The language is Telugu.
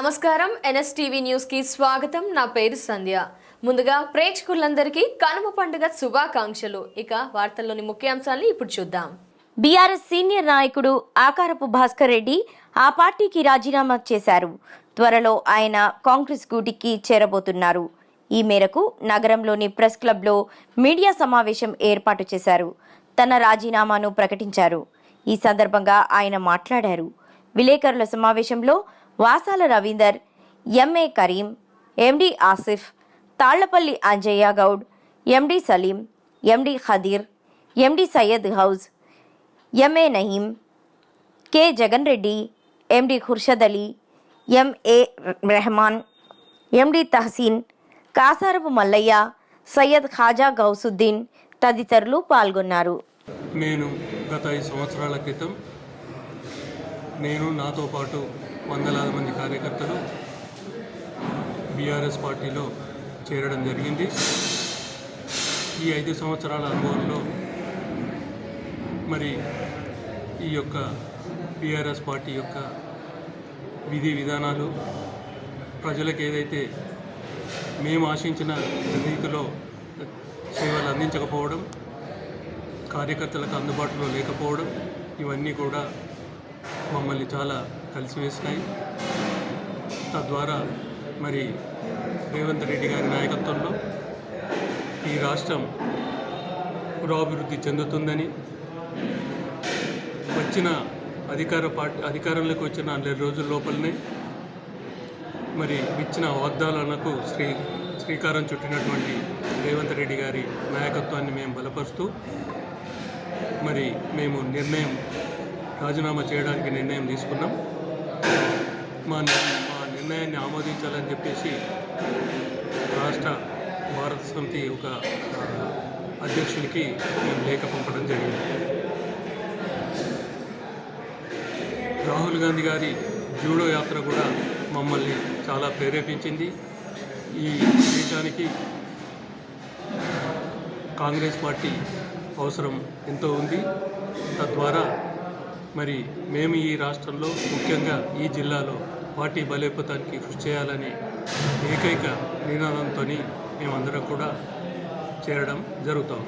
నమస్కారం. ఎన్ఎస్టీవీ న్యూస్కి స్వాగతం. నా పేరు సంధ్య. ముందుగా ప్రేక్షకులందరికీ కనుమ పండుగ శుభాకాంక్షలు. ఇక వార్తల్లోని ముఖ్యాంశాలను ఇప్పుడు చూద్దాం. బీఆర్ఎస్ సీనియర్ నాయకుడు ఆకారపు భాస్కర్ రెడ్డి ఆ పార్టీకి రాజీనామా చేశారు. త్వరలో ఆయన కాంగ్రెస్ గూటికి చేరబోతున్నారు. ఈ మేరకు నగరంలోని ప్రెస్ క్లబ్లో మీడియా సమావేశం ఏర్పాటు చేశారు. తన రాజీనామాను ప్రకటించారు. ఈ సందర్భంగా ఆయన మాట్లాడారు. విలేకరుల సమావేశంలో Vasala Ravinder MA Karim MD Asif Tallapalli Anjaiah Goud MD Salim MD Khadeer MD Syed Houz MA Naheem K Jagan Reddy MD Khurshid Ali MA Rehman MD Tahseen Kasarapu Mallaiah Syed Khaja Gousuddin తదితరులు పాల్గొన్నారు. నేను గత ఐదు సంవత్సరాల క్రితం నేను నాతో పాటు వందలాది మంది కార్యకర్తలు బీఆర్ఎస్ పార్టీలో చేరడం జరిగింది. ఈ ఐదు సంవత్సరాల అనుభవంలో మరి ఈ యొక్క బీఆర్ఎస్ పార్టీ యొక్క విధి విధానాలు ప్రజలకు ఏదైతే మేము ఆశించిన రీతిలో సేవలు అందించకపోవడం కార్యకర్తలకు అందుబాటులో లేకపోవడం ఇవన్నీ కూడా మమ్మల్ని చాలా కలిసివేసినాయి తద్వారా మరి రేవంత్ రెడ్డి గారి నాయకత్వంలో ఈ రాష్ట్రం పురాభివృద్ధి చెందుతుందని వచ్చిన అధికార పార్టీ అధికారంలోకి వచ్చిన నెల రోజుల లోపలనే మరి ఇచ్చిన వాగ్దానాలకు శ్రీ శ్రీకారం చుట్టినటువంటి రేవంత్ రెడ్డి గారి నాయకత్వాన్ని మేము బలపరుస్తూ మరి మేము నిర్ణయం రాజీనామా చేయడానికి నిర్ణయం తీసుకున్నాం. మా ని- మా నిర్ణయాన్ని ఆమోదించాలని చెప్పేసి రాష్ట్ర భారత సమితి ఒక అధ్యక్షునికి మేము లేఖ పంపడం జరిగింది. రాహుల్ గాంధీ గారి జూడో యాత్ర కూడా మమ్మల్ని చాలా ప్రేరేపించింది. ఈ దేశానికి కాంగ్రెస్ పార్టీ అవసరం ఎంతో ఉంది. తద్వారా మరి మేము ఈ రాష్ట్రంలో ముఖ్యంగా ఈ జిల్లాలో పార్టీ బలోపేతానికి కృషి చేయాలని ఏకైక నినాదంతో మేమందరం కూడా చేరడం జరుగుతాం